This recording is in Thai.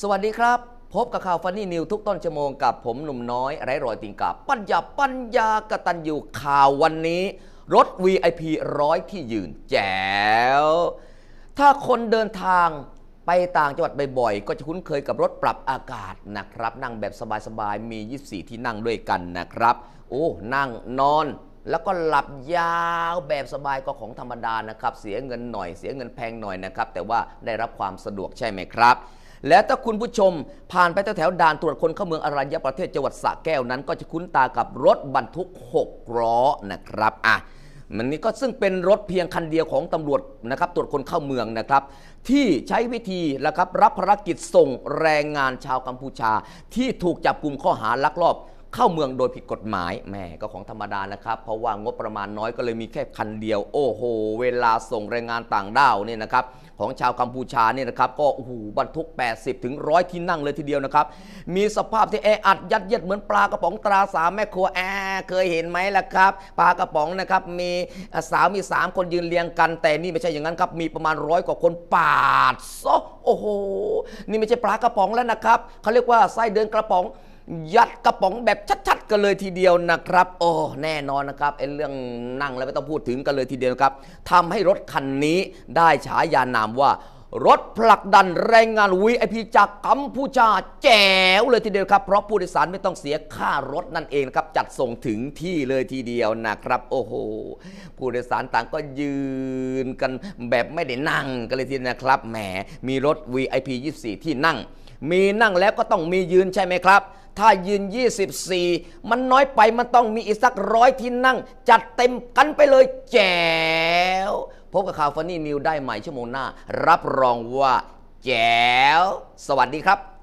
สวัสดีครับ พบกับข่าวฟันนี่นิวทุกต้นชั่วโมงกับผมหนุ่มน้อยไร้รอยติงกับ ปัญญาปัญญากตันอยู่ข่าววันนี้ รถ VIP ร้อยที่ยืนแจ๋วถ้าคนเดินทางไปต่างจังหวัดบ่อยๆ ก็จะคุ้นเคยกับรถปรับอากาศนะครับ นั่งแบบสบายๆ มี 24 ที่นั่งด้วยกันนะครับ โอ้ นั่งนอน แล้วก็หลับยาวแบบสบายก็ของธรรมดานะครับ เสียเงินหน่อย เสียเงินแพงหน่อยนะครับ แต่ว่าได้รับความสะดวกใช่ไหมครับ และถ้าคุณผู้ชมผ่านไปแถวๆด่านตรวจคนเข้าเมืองอรัญญประเทศจังหวัดสระแก้วนั้น ก็จะคุ้นตากับรถบรรทุก6ล้อนะครับอะมันนี้ก็ซึ่งเป็นรถเพียงคันเดียวของตำรวจนะครับตรวจคนเข้าเมืองนะครับ ที่ใช้วิธีนะครับรับภารกิจส่งแรงงานชาวกัมพูชา ที่ถูกจับกลุ่มข้อหาลักลอบ เข้าเมืองโดยผิดกฎหมายแหม่ก็ของธรรมดานะครับ เพราะว่างบประมาณน้อยก็เลยมีแค่คันเดียว โอ้โห เวลาส่งแรงงานต่างด้าวเนี่ยนะครับของชาวกัมพูชาเนี่ยนะครับก็โอ้โหบรรทุก 80 ถึงร้อยที่นั่งเลยทีเดียวนะครับ มีสภาพที่แออัดยัดเยียดเหมือนปลากระป๋องตราสามแม่ครัวแอเคยเห็นไหมล่ะครับปลากระป๋องนะครับมีสาวมี 3 คนยืนเรียงกัน แต่นี่ไม่ใช่อย่างนั้นครับมีประมาณร้อยกว่าคนปาดซโอ้โหนี่ไม่ใช่ปลากระป๋องแล้วนะครับเขาเรียกว่าไส้เดินกระป๋อง ยัดกระป๋องแบบชัดๆกันเลยทีเดียวนะครับ โอ้แน่นอนนะครับไอ้เรื่องนั่งแล้วไม่ต้องพูดถึงกันเลยทีเดียวครับทำให้รถคันนี้ได้ฉายานามว่ารถผลักดันแรงงาน VIP จากกัมพูชาแจ๋วเลยทีเดียวครับ เพราะผู้โดยสารไม่ต้องเสียค่ารถนั่นเองนะครับ จัดส่งถึงที่เลยทีเดียวนะครับ โอ้โห ผู้โดยสารต่างก็ยืนกันแบบไม่ได้นั่งกันเลยทีนะครับ แหม มีรถ VIP 24 ที่นั่ง มีนั่งแล้วก็ต้องมียืนใช่ไหมครับ ถ้ายืน 24 มันน้อยไปมันต้องมีอีกสักร้อยที่นั่ง จัดเต็มกันไปเลยแจ๋วพบกับข่าวฟันนี่นิวได้ใหม่ชั่วโมงหน้า รับรองว่าแจ๋วสวัสดีครับ